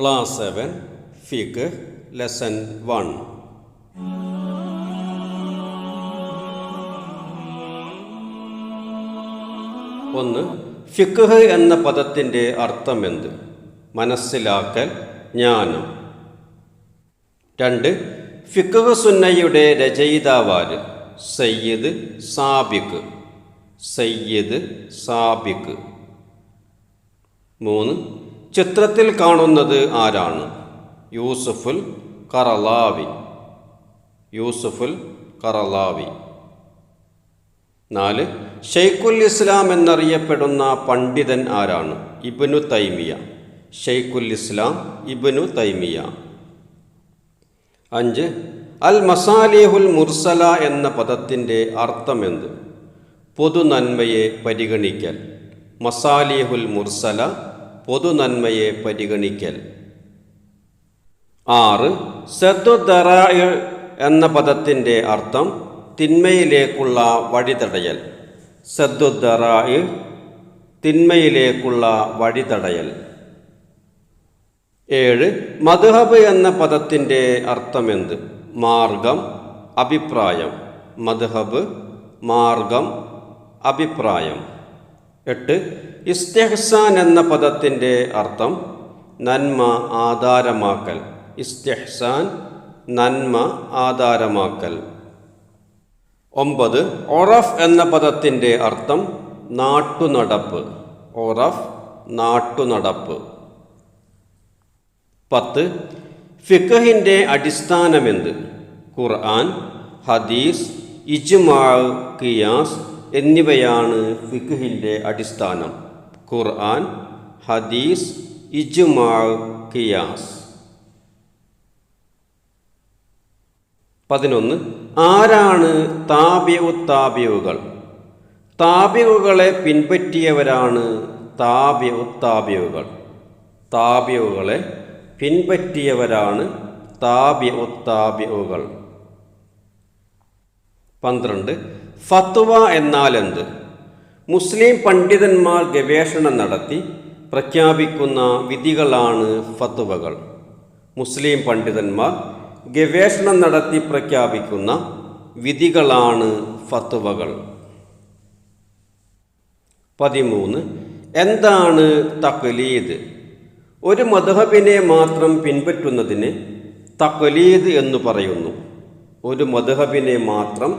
Class seven ഫിക്ക് lesson one ഒന്ന് ഫിഖ് എന്ന പദത്തിന്റെ അർത്ഥമെന്ത്? മനസ്സിലാക്കൽ ജ്ഞാനം. രണ്ട് ഫിഖ് സുന്നയുടെ രചയിതാവാര് സയ്യിദ് സാബിഖ്. സയ്യിദ് സാബിഖ്. മൂന്ന് ചിത്രത്തിൽ കാണുന്നത് ആരാണ്? യൂസുഫുൽ കറലാവി. യൂസുഫുൽ കറലാവി. നാല് ഷെയ്ഖുൽ ഇസ്ലാം എന്നറിയപ്പെടുന്ന പണ്ഡിതൻ ആരാണ്? ഇബ്നു തൈമിയ ഷെയ്ഖുൽ ഇസ്ലാം ഇബ്നു തൈമിയ അഞ്ച് അൽ മസാലിഹുൽ മുർസല എന്ന പദത്തിന്റെ അർത്ഥമെന്ത്? പൊതു നന്മയെ പരിഗണിക്കൽ. മസാലിഹുൽ മുർസല പൊതുനന്മയെ പരിഗണിക്കൽ. ആറ് സദ്ദറായ എന്ന പദത്തിന്റെ അർത്ഥം തിന്മയിലേക്കുള്ള വഴിതടയൽ. സദ്ദുദ്ദറായ തിന്മയിലേക്കുള്ള വഴിതടയൽ. ഏഴ് മധുഹബ് എന്ന പദത്തിന്റെ അർത്ഥമെന്ത്? മാർഗം അഭിപ്രായം. മധുഹബ് മാർഗം അഭിപ്രായം. എട്ട്. ഇസ്തെഹ്സാൻ എന്ന പദത്തിന്റെ അർത്ഥം നന്മ ആധാരമാക്കൽ. ഇസ്തെഹ്സാൻ നന്മ ആധാരമാക്കൽ. ഒമ്പത്. ഒറഫ് എന്ന പദത്തിന്റെ അർത്ഥം നാട്ടുനടപ്പ്. ഒറഫ് നാട്ടുനടപ്പ്. പത്ത്. ഫിഖഹിന്റെ അടിസ്ഥാനമെന്ത്? ഖുർആൻ ഹദീസ് ഇജ്മാ കിയാസ് എന്നിവയാണ് ഫിഖുഹിന്റെ അടിസ്ഥാനം. ഖുർആൻ ഹദീസ് ഇജ്മാ ഖിയാസ്. പതിനൊന്ന് ആരാണ് താബ്യു താബ്യവുകൾ താബ്യവുകളെ പിൻപറ്റിയവരാണ് താബ്യു താബ്യവുകൾ താബ്യവുകളെ പിൻപറ്റിയവരാണ് താബ്യു താബ്യവുകൾ പന്ത്രണ്ട്. ഫത്വ എന്നാൽ എന്ത് മുസ്ലിം പണ്ഡിതന്മാർ ഗവേഷണം നടത്തി പ്രഖ്യാപിക്കുന്ന വിധികളാണ് ഫത്വകൾ. മുസ്ലിം പണ്ഡിതന്മാർ ഗവേഷണം നടത്തി പ്രഖ്യാപിക്കുന്ന വിധികളാണ് ഫത്വകൾ. പതിമൂന്ന്. എന്താണ് തക്ലീദ് ഒരു മധുഹബിനെ മാത്രം പിൻപറ്റുന്നതിന് തക്ലീദ് എന്ന് പറയുന്നു. ഒരു മധുഹബിനെ മാത്രം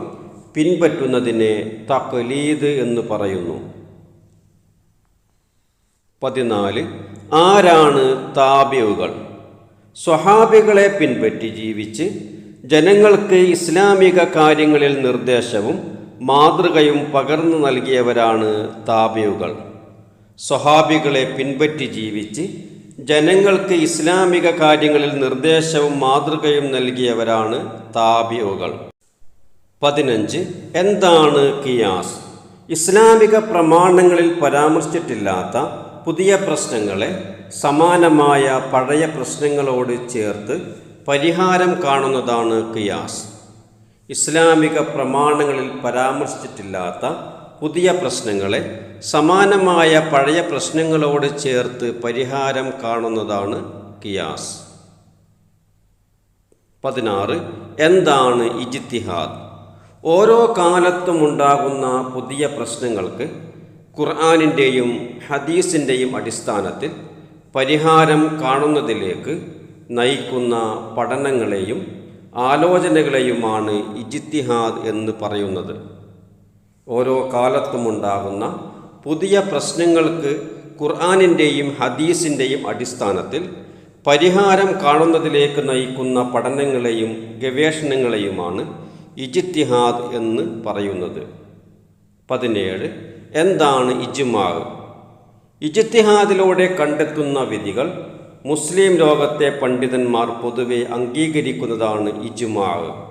പിൻപറ്റുന്നതിനെ തക്ലീദ് എന്ന് പറയുന്നു. പതിനാല് ആരാണ് താബിയുകൾ സ്വഹാബികളെ പിൻപറ്റി ജീവിച്ച് ജനങ്ങൾക്ക് ഇസ്ലാമിക കാര്യങ്ങളിൽ നിർദ്ദേശവും മാതൃകയും പകർന്നു നൽകിയവരാണ് താബിയുകൾ സ്വഹാബികളെ പിൻപറ്റി ജീവിച്ച് ജനങ്ങൾക്ക് ഇസ്ലാമിക കാര്യങ്ങളിൽ നിർദ്ദേശവും മാതൃകയും നൽകിയവരാണ് താബിയോകൾ പതിനഞ്ച് എന്താണ് കിയാസ്? ഇസ്ലാമിക പ്രമാണങ്ങളിൽ പരാമർശിച്ചിട്ടില്ലാത്ത പുതിയ പ്രശ്നങ്ങളെ സമാനമായ പഴയ പ്രശ്നങ്ങളോട് ചേർത്ത് പരിഹാരം കാണുന്നതാണ് കിയാസ്. ഇസ്ലാമിക പ്രമാണങ്ങളിൽ പരാമർശിച്ചിട്ടില്ലാത്ത പുതിയ പ്രശ്നങ്ങളെ സമാനമായ പഴയ പ്രശ്നങ്ങളോട് ചേർത്ത് പരിഹാരം കാണുന്നതാണ് കിയാസ്. പതിനാറ് എന്താണ് ഇജിത്തിഹാദ് ഓരോ കാലത്തും ഉണ്ടാകുന്ന പുതിയ പ്രശ്നങ്ങൾക്ക് ഖുർആാനിന്റെയും ഹദീസിന്റെയും അടിസ്ഥാനത്തിൽ പരിഹാരം കാണുന്നതിലേക്ക് നയിക്കുന്ന പഠനങ്ങളെയും ആലോചനകളെയുമാണ് ഇജിത്തിഹാദ് എന്ന് പറയുന്നത്. ഓരോ കാലത്തുമുണ്ടാകുന്ന പുതിയ പ്രശ്നങ്ങൾക്ക് ഖുർആാനിന്റെയും ഹദീസിന്റെയും അടിസ്ഥാനത്തിൽ പരിഹാരം കാണുന്നതിലേക്ക് നയിക്കുന്ന പഠനങ്ങളെയും ഗവേഷണങ്ങളെയുമാണ് ഇജിത്തിഹാദ് എന്ന് പറയുന്നത്. പതിനേഴ് എന്താണ് ഇജ്മാവ് ഇജിത്തിഹാദിലൂടെ കണ്ടെത്തുന്ന വിധികൾ മുസ്ലിം ലോകത്തെ പണ്ഡിതന്മാർ പൊതുവെ അംഗീകരിക്കുന്നതാണ് ഇജ്മാവ്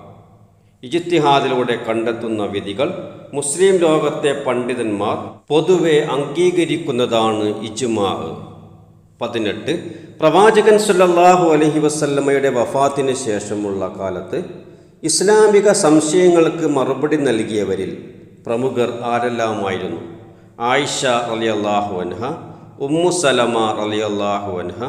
ഇജിത്തിഹാദിലൂടെ കണ്ടെത്തുന്ന വിധികൾ മുസ്ലിം ലോകത്തെ പണ്ഡിതന്മാർ പൊതുവെ അംഗീകരിക്കുന്നതാണ് ഇജുമാവ് പതിനെട്ട് പ്രവാചകൻ സല്ലല്ലാഹു അലഹി വസല്ലമയുടെ വഫാത്തിന് ശേഷമുള്ള കാലത്ത് ഇസ്ലാമിക സംശയങ്ങൾക്ക് മറുപടി നൽകിയവരിൽ പ്രമുഖർ ആരെല്ലാമായിരുന്നു? ആയിഷ അലി അള്ളാഹു അൻഹ ഉമ്മു സലമ അലി അള്ളാഹു അൻഹ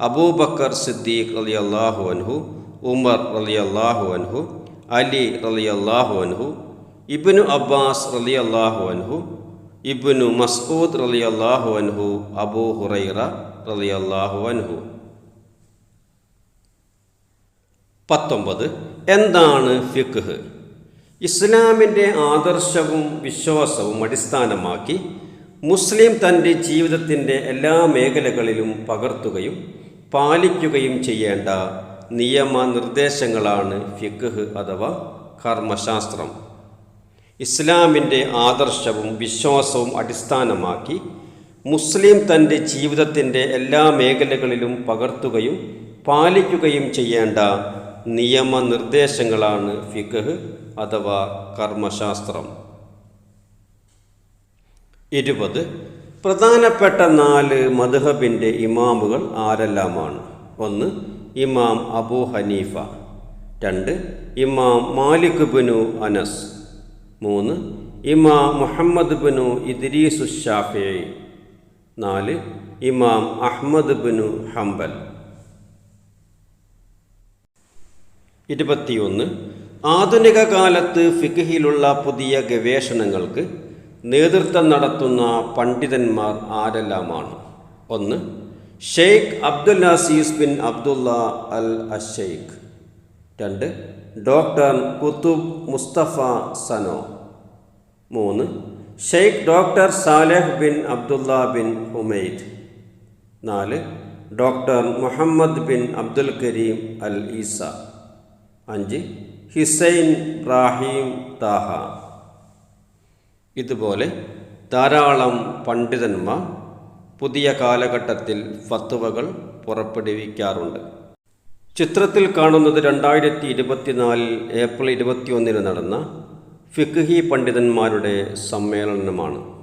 അബൂബക്കർ സിദ്ദീഖ് അലി അള്ളാഹു അൻഹു ഉമർ അലി അള്ളാഹു അൻഹു അലി റലി അള്ളാഹു അൻഹു ഇബ്നു അബ്ബാസ് റലി അള്ളാഹു അൻഹു ഇബ്നു മസ്ഊദ് റലി അള്ളാഹു അൻഹു അബൂ ഹുറൈറ റലി അള്ളാഹു അൻഹു. പത്തൊമ്പത് എന്താണ് ഫിഖ്? ഇസ്ലാമിന്റെ ആദർശവും വിശ്വാസവും അടിസ്ഥാനമാക്കി മുസ്ലിം തന്റെ ജീവിതത്തിന്റെ എല്ലാ മേഖലകളിലും പകർത്തുകയും പാലിക്കുകയും ചെയ്യേണ്ട നിയമനിർദ്ദേശങ്ങളാണ് ഫിഖ് അഥവാ കർമ്മശാസ്ത്രം. ഇസ്ലാമിന്റെ ആദർശവും വിശ്വാസവും അടിസ്ഥാനമാക്കി മുസ്ലിം തന്റെ ജീവിതത്തിന്റെ എല്ലാ മേഖലകളിലും പകർത്തുകയും പാലിക്കുകയും ചെയ്യേണ്ട നിയമനിർദ്ദേശങ്ങളാണ് ഫിഖ് അഥവാ കർമ്മശാസ്ത്രം. ഇരുപത്. പ്രധാനപ്പെട്ട നാല് മധുഹബിന്റെ ഇമാമുകൾ ആരെല്ലാമാണ്? ഒന്ന് ഇമാം അബൂ ഹനീഫ. രണ്ട് ഇമാം മാലിക് ബിനു അനസ്. മൂന്ന് ഇമാം മുഹമ്മദ് ബിനു ഇദ്രീസു ഷാഫി നാല് ഇമാം അഹ്മദ് ബിനു ഹംബൽ. ഇരുപത്തിയൊന്ന് ആധുനിക കാലത്ത് ഫിഖിലുള്ള പുതിയ ഗവേഷണങ്ങൾക്ക് നേതൃത്വം നടത്തുന്ന പണ്ഡിതന്മാർ ആരെല്ലാമാണ്? ഒന്ന് Sheikh Abdul Aziz bin Abdullah al Ashsheikh. രണ്ട്. Doctor Qutub Mustafa Sano. മൂന്ന്. Sheikh doctor Saleh bin Abdullah bin Humaid. നാല്. Doctor Muhammad bin Abdul Karim al Issa. അഞ്ച്. ഹിസൈൻ റാഹീം താഹ. ഇതുപോലെ ധാരാളം പണ്ഡിതന്മാർ പുതിയ കാലഘട്ടത്തിൽ ഫത്തുവകൾ പുറപ്പെടുവിക്കാറുണ്ട്. ചിത്രത്തിൽ കാണുന്നത് രണ്ടായിരത്തി ഇരുപത്തിനാലിൽ ഏപ്രിൽ ഇരുപത്തിയൊന്നിന് നടന്ന ഫിഖ്ഹി പണ്ഡിതന്മാരുടെ സമ്മേളനമാണ്.